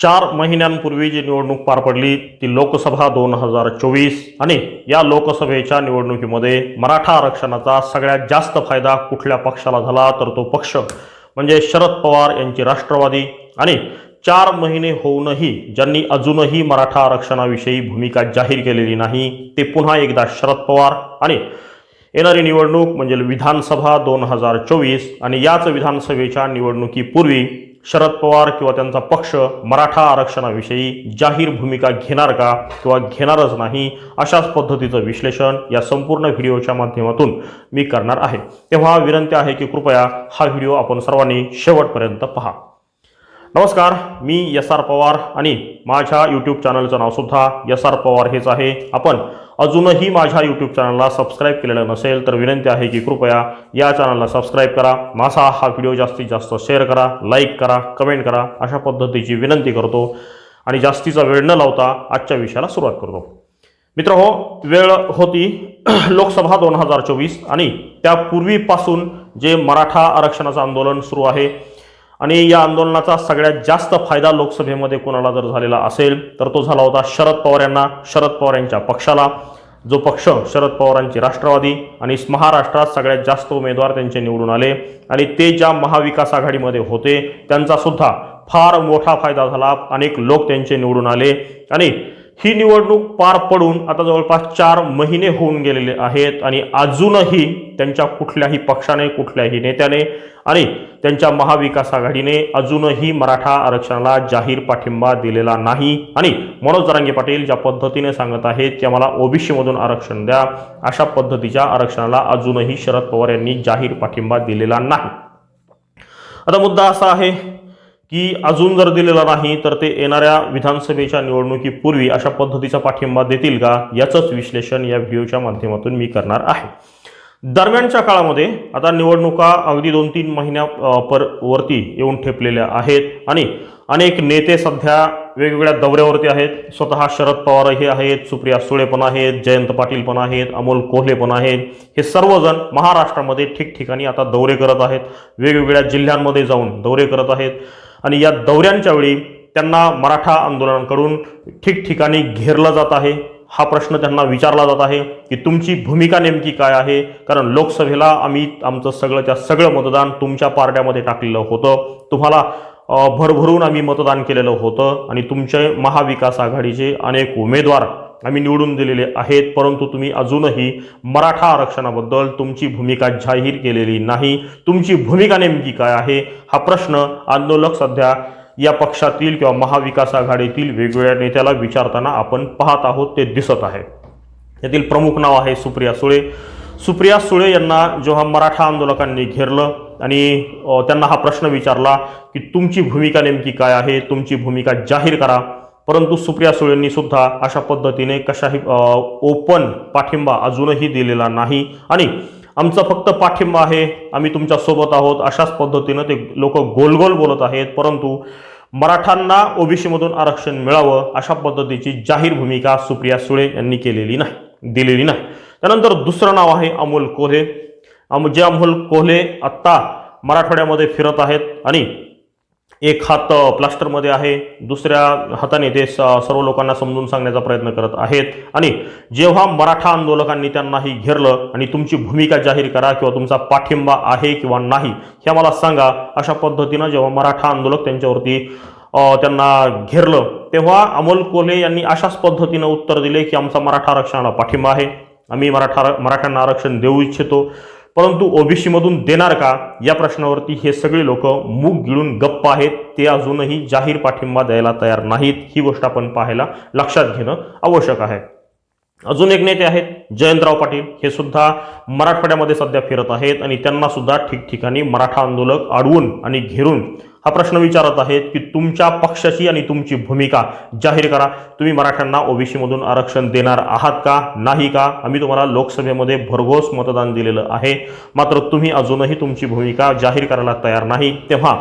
चार महिन्यांपूर्वी जी निवडणूक पार पडली ती लोकसभा दोन हजार चोवीस आणि या लोकसभेच्या निवडणुकीमध्ये मराठा आरक्षणाचा सगळ्यात जास्त फायदा कुठल्या पक्षाला झाला तर तो पक्ष म्हणजे शरद पवार यांची राष्ट्रवादी. आणि चार महिने होऊनही ज्यांनी अजूनही मराठा आरक्षणाविषयी भूमिका जाहीर केलेली नाही ते पुन्हा एकदा शरद पवार आणि येणारी निवडणूक म्हणजे विधानसभा दोन हजार चोवीस. आणि याच विधानसभेच्या निवडणुकीपूर्वी शरद पवार किंवा त्यांचा पक्ष मराठा आरक्षणाविषयी जाहीर भूमिका घेणार का किंवा घेणारच नाही अशाच पद्धतीचं विश्लेषण या संपूर्ण व्हिडिओच्या माध्यमातून मी करणार आहे. तेव्हा विनंती आहे की कृपया हा व्हिडिओ आपण सर्वांनी शेवटपर्यंत पहा. नमस्कार मी एस आर पवार आणि माझ्या यूट्यूब चॅनलचं नावसुद्धा एस आर पवार हेच आहे. आपण अजूनही माझ्या यूट्यूब चॅनलला सबस्क्राईब केलेलं नसेल तर विनंती आहे की कृपया या चॅनलला सबस्क्राईब करा. माझा हा व्हिडिओ जास्तीत जास्त शेअर करा लाईक करा कमेंट करा अशा पद्धतीची विनंती करतो. आणि जास्तीचा वेळ न लावता आजच्या विषयाला सुरुवात करतो. मित्र हो वेळ होती लोकसभा दोन हजार चोवीस आणि त्यापूर्वीपासून जे मराठा आरक्षणाचं आंदोलन सुरू आहे आणि या आंदोलनाचा सगळ्यात जास्त फायदा लोकसभेमध्ये कोणाला जर झालेला असेल तर तो झाला होता शरद पवार यांना शरद पवार यांच्या पक्षाला. जो पक्ष शरद पवारांची राष्ट्रवादी आणि महाराष्ट्रात सगळ्यात जास्त उमेदवार त्यांचे निवडून आले आणि ते ज्या महाविकास आघाडीमध्ये होते त्यांचा सुद्धा फार मोठा फायदा झाला. अनेक लोक त्यांचे निवडून आले आणि ही निवडणूक पार पडून आता जवळपास चार महिने होऊन गेलेले आहेत आणि अजूनही त्यांच्या कुठल्याही पक्षाने कुठल्याही नेत्याने आणि त्यांच्या महाविकास आघाडीने अजूनही मराठा आरक्षणाला जाहीर पाठिंबा दिलेला नाही. आणि मनोज जरांगे पाटील ज्या पद्धतीने सांगत आहेत की आम्हाला ओबीसीमधून आरक्षण द्या अशा पद्धतीच्या आरक्षणाला अजूनही शरद पवार यांनी जाहीर पाठिंबा दिलेला नाही. आता मुद्दा असा आहे की अजून जर दिलेला नाही तर ते येणाऱ्या विधानसभेच्या निवडणुकीपूर्वी अशा पद्धतीचा पाठिंबा देतील का? याचंच विश्लेषण या व्हिडिओच्या माध्यमातून मी करणार आहे. दरम्यानच्या काळामध्ये आता निवडणुका अगदी दोन तीन महिन्या पर वरती येऊन ठेपलेल्या आहेत आणि अनेक नेते सध्या वेगवेगळ्या दौऱ्यावरती आहेत. स्वतः शरद पवार हे आहेत सुप्रिया सुळे पण आहेत जयंत पाटील पण आहेत अमोल कोल्हे पण आहेत. हे सर्वजण महाराष्ट्रामध्ये ठिकठिकाणी आता दौरे करत आहेत. वेगवेगळ्या जिल्ह्यांमध्ये जाऊन दौरे करत आहेत. आणि या दौऱ्यांच्या वेळी त्यांना मराठा आंदोलनाकडून ठिकठिकाणी घेरलं जात आहे. हा प्रश्न त्यांना विचारला जात आहे की तुमची भूमिका नेमकी काय आहे? कारण लोकसभेला आम्ही आमचं सगळंच्या सगळं मतदान तुमच्या पारड्यामध्ये टाकलेलं होतं. तुम्हाला भरभरून आम्ही मतदान केलेलं होतं आणि तुमचे महाविकास आघाडीचे अनेक उमेदवार आम्ही निवडून दिलेले आहेत परंतु तुम्ही अजूनही मराठा आरक्षणाबद्दल तुमची भूमिका जाहीर केलेली नाही. तुमची भूमिका नेमकी काय आहे? हा प्रश्न आंदोलक सध्या या पक्षातील किंवा महाविकास आघाडीतील वेगवेगळ्या नेत्याला विचारताना आपण पाहत आहोत ते दिसत आहे. यातील प्रमुख नाव आहे सुप्रिया सुळे. सुप्रिया सुळे यांना जेव्हा मराठा आंदोलकांनी घेरलं आणि त्यांना हा प्रश्न विचारला की तुमची भूमिका नेमकी काय आहे? तुमची भूमिका जाहीर करा. परंतु सुप्रिया सुळेंनी सुद्धा अशा पद्धतीने कशाही ओपन पाठिंबा अजूनही दिलेला नाही. आणि आमचा फक्त पाठिंबा आहे आम्ही तुमच्यासोबत आहोत अशाच पद्धतीनं ते लोक गोलगोल बोलत आहेत. परंतु मराठांना ओबीसीमधून आरक्षण मिळावं अशा पद्धतीची जाहीर भूमिका सुप्रिया सुळे यांनी केलेली नाही दिलेली नाही. त्यानंतर दुसरं नाव आहे अमोल कोल्हे. अम जे अमोल कोल्हे आत्ता मराठवाड्यामध्ये फिरत आहेत आणि एक हात प्लास्टरमध्ये आहे. दुसऱ्या हाताने ते स- सर्व लोकांना समजून सांगण्याचा प्रयत्न करत आहेत. आणि जेव्हा मराठा आंदोलकांनी त्यांनाही घेरलं आणि तुमची भूमिका जाहीर करा किंवा तुमचा पाठिंबा आहे किंवा नाही हे मला सांगा. अशा पद्धतीनं जेव्हा मराठा आंदोलक त्यांच्यावरती त्यांना घेरलं तेव्हा अमोल कोल्हे यांनी अशाच पद्धतीनं उत्तर दिले की आमचा मराठा आरक्षणाला पाठिंबा आहे. आम्ही मराठा मराठ्यांना आरक्षण देऊ इच्छितो. परंतु ओबीसीमधून देणार का? या प्रश्नावरती हे सगळे लोक मूग गिळून गप्प आहेत. ते अजूनही जाहीर पाठिंबा द्यायला तयार नाहीत. ही गोष्ट आपण पाहायला लक्षात घेणं आवश्यक आहे. अजून एक नेते आहेत जयंतराव पाटील. हे सुद्धा मराठवाड्यामध्ये सध्या फिरत आहेत आणि त्यांना सुद्धा ठिकठिकाणी मराठा आंदोलक अडवून आणि घेरून हा प्रश्न विचारत आहेत की तुमच्या पक्षाची आणि तुमची भूमिका जाहीर करा. तुम्ही मराठ्यांना ओबीसीमधून आरक्षण देणार आहात का? नाही का? आम्ही तुम्हाला लोकसभेमध्ये भरघोस मतदान दिलेलं आहे. मात्र तुम्ही अजूनही तुमची भूमिका जाहीर करायला तयार नाही. तेव्हा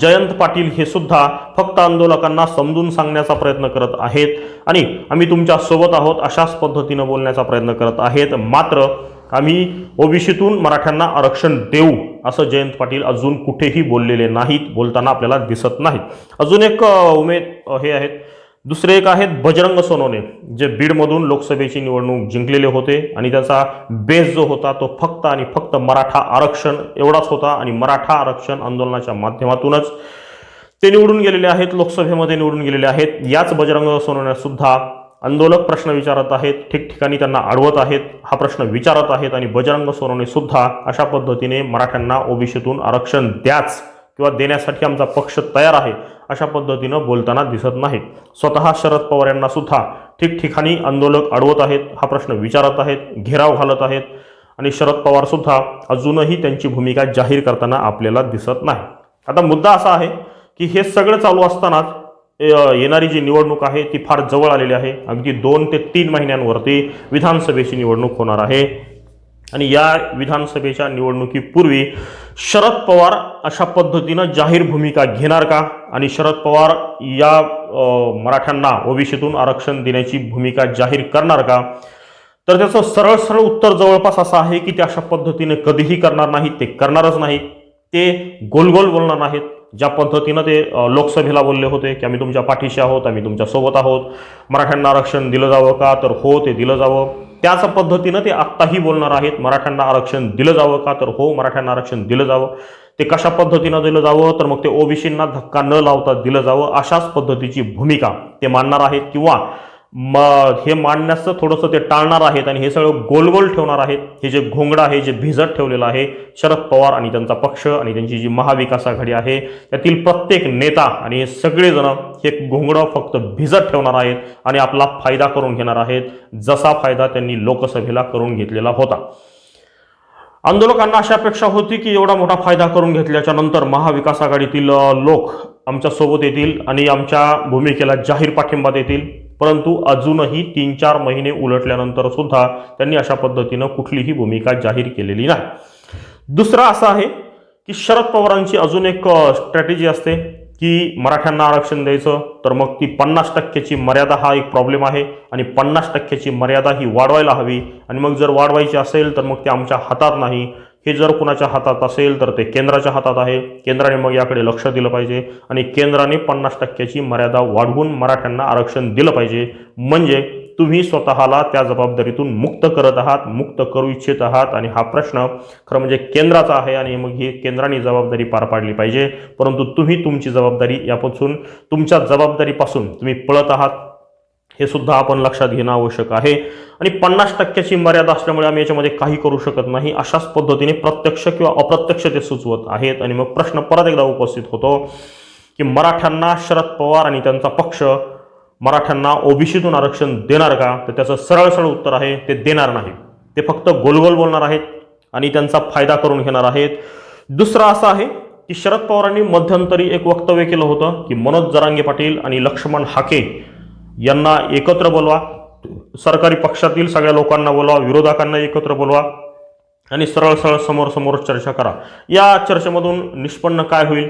जयंत पाटील हे सुद्धा फक्त आंदोलकांना समजून सांगण्याचा प्रयत्न करत आहेत आणि आम्ही तुमच्यासोबत आहोत अशाच पद्धतीनं बोलण्याचा प्रयत्न करत आहेत. मात्र आम्ही ओबीसीतून मराठ्यांना आरक्षण देऊ असं जयंत पाटील अजून कुठेही बोललेले नाहीत बोलताना आपल्याला दिसत नाहीत. अजून एक उमेद हे आहेत. दुसरे एक आहेत बजरंग सोनवणे जे बीडमधून लोकसभेची निवडणूक जिंकलेले होते आणि त्याचा बेस जो होता तो फक्त आणि फक्त मराठा आरक्षण एवढाच होता आणि मराठा आरक्षण आंदोलनाच्या माध्यमातूनच ते निवडून गेलेले आहेत लोकसभेमध्ये निवडून गेलेले आहेत. याच बजरंग सोनवणे सुद्धा आंदोलक प्रश्न विचारत आहेत ठिकठिकाणी त्यांना अडवत आहेत हा प्रश्न विचारत आहेत आणि बजरंग सोनवणे सुद्धा अशा पद्धतीने मराठ्यांना ओबीसीतून आरक्षण द्याच किंवा देण्यासाठी आमचा पक्ष तयार आहे अशा पद्धतीनं बोलताना दिसत नाही स्वतः शरद पवार यांना सुद्धा ठिकठिकाणी आंदोलक अडवत आहेत हा प्रश्न विचारत आहेत घेराव घालत आहेत आणि शरद पवार सुद्धा अजूनही त्यांची भूमिका जाहीर करताना आपल्याला दिसत नाही. आता मुद्दा असा आहे की हे सगळं चालू असतानाच येणारी जी निवडणूक आहे ती फार जवळ आलेली आहे. अगदी दोन ते तीन महिन्यांवरती विधानसभेची निवडणूक होणार आहे. आणि या विधानसभेच्या निवडणुकीपूर्वी शरद पवार अशा पद्धतीनं जाहीर भूमिका घेणार का? आणि शरद पवार या मराठ्यांना ओबीसीतून आरक्षण देण्याची भूमिका जाहीर करणार का? तर त्याचं सरळ सरळ उत्तर जवळपास असं आहे की ते अशा पद्धतीने कधीही करणार नाहीत ते करणारच नाही ते गोल गोल बोलणार नाहीत. ज्या पद्धतीनं ते लोकसभेला बोलले होते की आम्ही तुमच्या पाठीशी आहोत आम्ही तुमच्यासोबत आहोत मराठ्यांना आरक्षण दिलं जावं का? तर हो ते दिलं जावं. त्याच पद्धतीनं ते आत्ताही बोलणार आहेत मराठ्यांना आरक्षण दिलं जावं का? तर हो मराठ्यांना आरक्षण दिलं जावं. ते कशा पद्धतीनं दिलं जावं? तर मग ते ओबीसींना धक्का न लावता दिलं जावं अशाच पद्धतीची भूमिका ते मांडणार आहेत किंवा म हे मांडण्याचं थोडंसं ते टाळणार आहेत आणि हे सगळं गोल गोल ठेवणार आहेत. हे जे घोंगडं आहे जे भिजत ठेवलेलं आहे शरद पवार आणि त्यांचा पक्ष आणि त्यांची जी महाविकास आघाडी आहे त्यातील प्रत्येक नेता आणि हे सगळेजण हे घोंगडं फक्त भिजत ठेवणार आहेत आणि आपला फायदा करून घेणार आहेत जसा फायदा त्यांनी लोकसभेला करून घेतलेला होता. आंदोलकांना अशी अपेक्षा होती की एवढा मोठा फायदा करून घेतल्याच्या नंतर महाविकास आघाडीतील लोक आमच्यासोबत येतील आणि आमच्या भूमिकेला जाहीर पाठिंबा देतील. परंतु अजूनही तीन चार महिने उलटल्यानंतर सुद्धा त्यांनी अशा पद्धतीनं कुठलीही भूमिका जाहीर केलेली नाही. दुसरं असं आहे की शरद पवारांची अजून एक स्ट्रॅटेजी असते की मराठ्यांना आरक्षण द्यायचं तर मग ती पन्नास टक्क्याची मर्यादा हा एक प्रॉब्लेम आहे आणि पन्नास टक्क्याची मर्यादा ही वाढवायला हवी आणि मग जर वाढवायची असेल तर मग ते आमच्या हातात नाही. हे जर कुणाच्या हातात असेल तर ते केंद्राच्या हातात आहे. केंद्राने मग याकडे लक्ष दिलं पाहिजे आणि केंद्राने पन्नास टक्क्याची मर्यादा वाढवून मराठ्यांना आरक्षण दिलं पाहिजे. म्हणजे तुम्ही स्वतःला त्या जबाबदारीतून मुक्त करत आहात मुक्त करू इच्छित आहात आणि हा प्रश्न खरं म्हणजे केंद्राचा आहे आणि मग ही केंद्राने जबाबदारी पार पाडली पाहिजे. परंतु तुम्ही तुमची जबाबदारी यापासून तुमच्या जबाबदारीपासून तुम्ही पळत आहात. हे सुद्धा आपण लक्षात घेणं आवश्यक आहे. आणि पन्नास टक्क्याची मर्यादा असल्यामुळे आम्ही याच्यामध्ये काही करू शकत नाही. अशाच पद्धतीने प्रत्यक्ष किंवा अप्रत्यक्ष ते सुचवत आहेत. आणि मग प्रश्न परत एकदा उपस्थित होतो की मराठ्यांना शरद पवार आणि त्यांचा पक्ष मराठ्यांना ओबीसीतून आरक्षण देणार का? तर त्याचं सरळ सरळ उत्तर आहे ते देणार नाही. ते फक्त गोलगोल बोलणार आहेत आणि त्यांचा फायदा करून घेणार आहेत. दुसरं असं आहे की शरद पवारांनी मध्यंतरी एक वक्तव्य केलं होतं की मनोज जरांगे पाटील आणि लक्ष्मण हाके यांना एकत्र बोलवा. सरकारी पक्षातील सगळ्या लोकांना बोलवा विरोधकांना एकत्र बोलवा आणि सरळ सरळ समोर समोर चर्चा करा. या चर्चेमधून निष्पन्न काय होईल?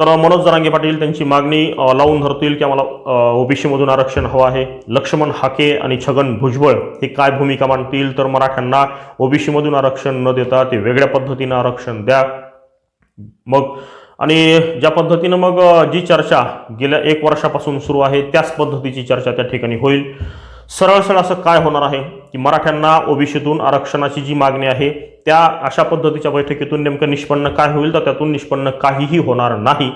तर मनोज जरांगे पाटील त्यांची मागणी लावून धरतील की आम्हाला ओबीसीमधून आरक्षण हवं आहे. लक्ष्मण हाके आणि छगन भुजबळ हे काय भूमिका मांडतील? तर मराठ्यांना ओबीसीमधून आरक्षण न देता ते वेगळ्या पद्धतीनं आरक्षण द्या. मग आणि ज्या पद्धतीनं मग जी चर्चा गेल्या एक वर्षापासून सुरू आहे त्याच पद्धतीची चर्चा त्या ठिकाणी होईल. सरळ सरळ असं काय होणार आहे? की मराठ्यांना ओबीसीतून आरक्षणाची जी मागणी आहे त्या अशा पद्धतीच्या बैठकीतून नेमकं निष्पन्न काय होईल? तर त्यातून निष्पन्न काहीही होणार नाही.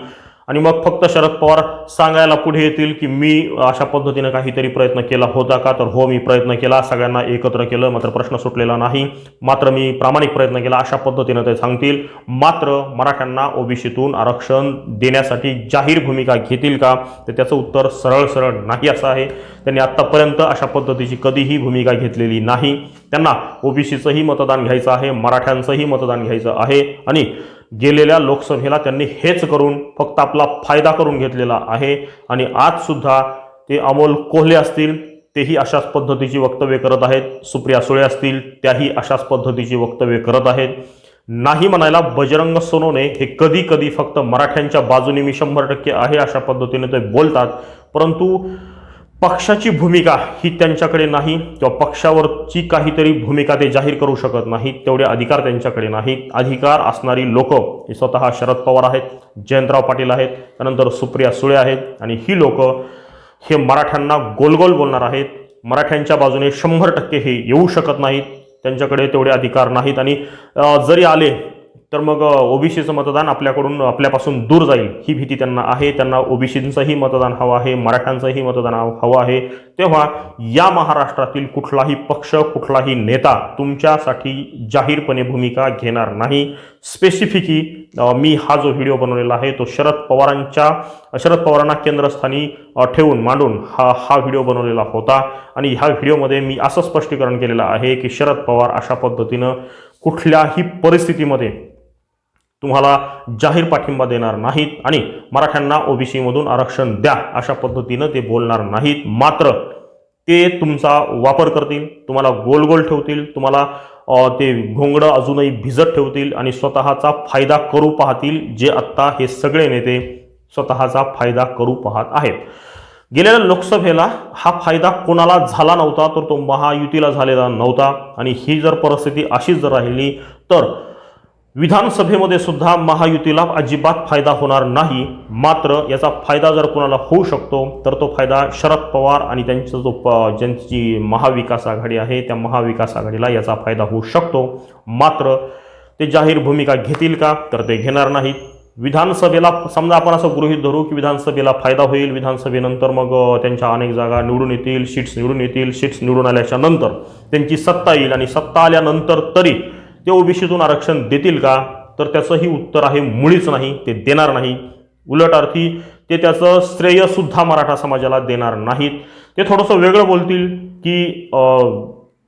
आणि मग फक्त शरद पवार सांगायला पुढे येतील की मी अशा पद्धतीनं काहीतरी प्रयत्न केला होता का? तर हो मी प्रयत्न केला. सगळ्यांना एकत्र केलं. मात्र प्रश्न सुटलेला नाही. मात्र मी प्रामाणिक प्रयत्न केला. अशा पद्धतीनं ते सांगतील. मात्र मराठ्यांना ओबीसीतून आरक्षण देण्यासाठी जाहीर भूमिका घेतील का? तर त्याचं उत्तर सरळ सरळ नाही असं आहे. त्यांनी आत्तापर्यंत अशा पद्धतीची कधीही भूमिका घेतलेली नाही. त्यांना ओबीसीचंही मतदान घ्यायचं आहे. मराठ्यांचंही मतदान घ्यायचं आहे. आणि गेलेल्या लोकसभेला त्यांनी हेच करून फक्त आपला फायदा करून घेतलेला आहे. आणि आजसुद्धा ते अमोल कोल्हे असतील तेही अशाच पद्धतीची वक्तव्य करत आहेत. सुप्रिया सुळे असतील त्याही अशाच पद्धतीची वक्तव्य करत आहेत. नाही म्हणायला बजरंग सोनोने हे कधी कधी फक्त मराठ्यांच्या बाजूने मी शंभर टक्के आहे अशा पद्धतीने ते बोलतात. परंतु पक्षाची भूमिका ही त्यांच्याकडे नाही किंवा पक्षावरची काहीतरी भूमिका ते जाहीर करू शकत नाहीत तेवढे अधिकार त्यांच्याकडे नाहीत. अधिकार असणारी लोक हे स्वतः शरद पवार आहेत जयंतराव पाटील आहेत त्यानंतर सुप्रिया सुळे आहेत आणि ही लोक हे मराठ्यांना गोलगोल बोलणार आहेत. मराठ्यांच्या बाजूने शंभर टक्के हे येऊ शकत नाहीत. त्यांच्याकडे तेवढे अधिकार नाहीत आणि जरी आले तर मग ओबीसीचं मतदान आपल्याकडून आपल्यापासून दूर जाईल. ही भीती त्यांना आहे. त्यांना ओबीसींचंही मतदान हवं आहे. मराठ्यांचंही मतदान हवं आहे. तेव्हा या महाराष्ट्रातील कुठलाही पक्ष कुठलाही नेता तुमच्यासाठी जाहीरपणे भूमिका घेणार नाही. स्पेसिफिकी मी हा जो व्हिडिओ बनवलेला आहे तो शरद पवारांच्या शरद पवारांना केंद्रस्थानी ठेवून मांडून हा हा व्हिडिओ बनवलेला होता. आणि ह्या व्हिडिओमध्ये मी असं स्पष्टीकरण केलेलं आहे की शरद पवार अशा पद्धतीनं कुठल्याही परिस्थितीमध्ये तुम्हाला जाहीर पाठिंबा देणार नाहीत आणि मराठ्यांना ओबीसीमधून आरक्षण द्या अशा पद्धतीनं ते बोलणार नाहीत. मात्र ते तुमचा वापर करतील तुम्हाला गोल गोल ठेवतील तुम्हाला ते घोंगडं अजूनही भिजत ठेवतील आणि स्वतःचा फायदा करू पाहतील जे आत्ता हे सगळे नेते स्वतःचा फायदा करू पाहत आहेत. गेलेल्या लोकसभेला हा फायदा कोणाला झाला नव्हता तर तो महायुतीला झालेला नव्हता. आणि ही जर परिस्थिती अशीच जर राहिली तर विधानसभेमध्ये सुद्धा महायुतीला अजिबात फायदा होणार नाही. मात्र याचा फायदा जर कोणाला होऊ शकतो तर तो फायदा शरद पवार आणि त्यांचा जो प ज्यांची महाविकास आघाडी आहे त्या महाविकास आघाडीला याचा फायदा होऊ शकतो. मात्र ते जाहीर भूमिका घेतील का तर ते घेणार नाहीत. विधानसभेला समजा आपण असं गृहीत धरू की विधानसभेला फायदा होईल विधानसभेनंतर मग त्यांच्या अनेक जागा निवडून येतील सीट्स निवडून येतील सीट्स निवडून आल्याच्यानंतर त्यांची सत्ता येईल आणि सत्ता आल्यानंतर तरी ते ओबीसीतून आरक्षण देतील का? तर त्याचंही उत्तर आहे मुळीच नाही ते देणार नाही. उलट अर्थी ते त्याचं श्रेयसुद्धा मराठा समाजाला देणार नाहीत. ते थोडंसं वेगळं बोलतील की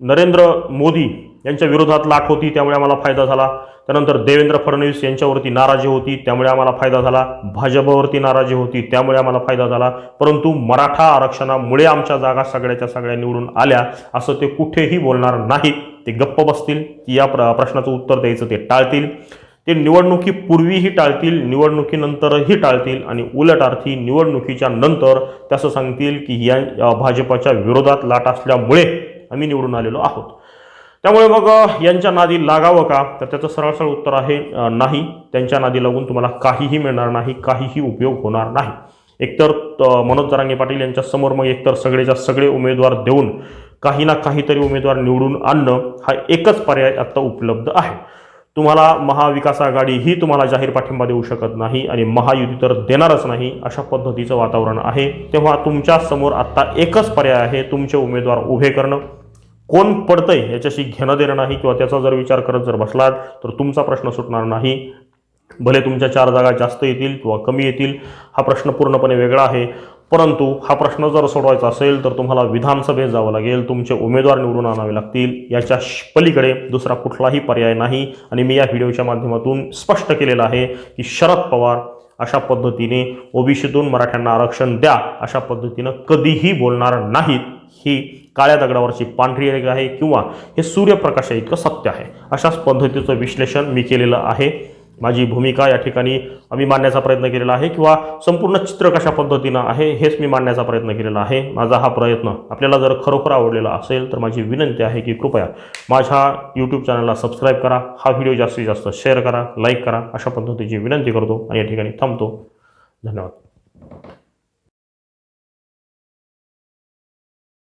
नरेंद्र मोदी यांच्या विरोधात लाट होती त्यामुळे आम्हाला फायदा झाला. त्यानंतर देवेंद्र फडणवीस यांच्यावरती नाराजी होती त्यामुळे आम्हाला फायदा झाला. भाजपवरती नाराजी होती त्यामुळे आम्हाला फायदा झाला. परंतु मराठा आरक्षणामुळे आमच्या जागा सगळ्याच्या सगळ्या निवडून आल्या असं ते कुठेही बोलणार नाहीत. ते गप्प बसतील की या प्र प्रश्नाचं उत्तर द्यायचं ते टाळतील. ते निवडणुकीपूर्वीही टाळतील निवडणुकीनंतरही टाळतील आणि उलट अर्थी निवडणुकीच्या नंतर ते सांगतील की या भाजपाच्या भाजपच्या विरोधात लाट असल्यामुळे आम्ही निवडून आलेलो आहोत. त्यामुळे मग यांच्या नादी लागावं का? तर त्याचं सरळ सरळ उत्तर आहे नाही. त्यांच्या नादी लागून तुम्हाला काहीही मिळणार नाही काहीही उपयोग होणार नाही. एकतर मनोज जरांगे पाटील यांच्यासमोर मग एकतर सगळेच्या सगळे उमेदवार देऊन काही ना काहीतरी उमेदवार निवडून आणणं हा एकच पर्याय आत्ता उपलब्ध आहे. तुम्हाला महाविकास आघाडी ही तुम्हाला जाहीर पाठिंबा देऊ शकत नाही आणि महायुती तर देणारच नाही अशा पद्धतीचं वातावरण आहे. तेव्हा तुमच्यासमोर आत्ता एकच पर्याय आहे तुमचे उमेदवार उभे करणं. कोण पडतंय याच्याशी घेणं देणं नाही किंवा त्याचा जर विचार करत जर बसलात तर तुमचा प्रश्न सुटणार नाही. भले तुमच्या चार जागा जास्त येतील किंवा कमी येतील हा प्रश्न पूर्णपणे वेगळा आहे. परंतु हा प्रश्न जर सोडवायचा असेल तर तुम्हाला विधानसभेत जावं लागेल. तुमचे उमेदवार निवडून आणावे लागतील. याच्या पलीकडे दुसरा कुठलाही पर्याय नाही. आणि मी या व्हिडिओच्या माध्यमातून स्पष्ट केलेलं आहे की शरद पवार अशा पद्धतीने ओबीसीतून मराठ्यांना आरक्षण द्या अशा पद्धतीनं कधीही बोलणार नाहीत. ही काळ्या दगडावरची पांढरी रेग आहे किंवा हे सूर्यप्रकाशा इतकं सत्य आहे. अशाच पद्धतीचं विश्लेषण मी केलेलं आहे. माझी भूमिका या ठिकाणी मी मांडण्याचा प्रयत्न केलेला आहे किंवा संपूर्ण चित्र कशा पद्धतीनं आहे हेच मी मांडण्याचा प्रयत्न केलेला आहे. माझा हा प्रयत्न आपल्याला जर खरोखर आवडलेला असेल तर माझी विनंती आहे की कृपया माझ्या यूट्यूब चॅनलला सबस्क्राईब करा हा व्हिडिओ जास्तीत जास्त शेअर करा लाईक करा अशा पद्धतीची विनंती करतो आणि या ठिकाणी थांबतो. धन्यवाद.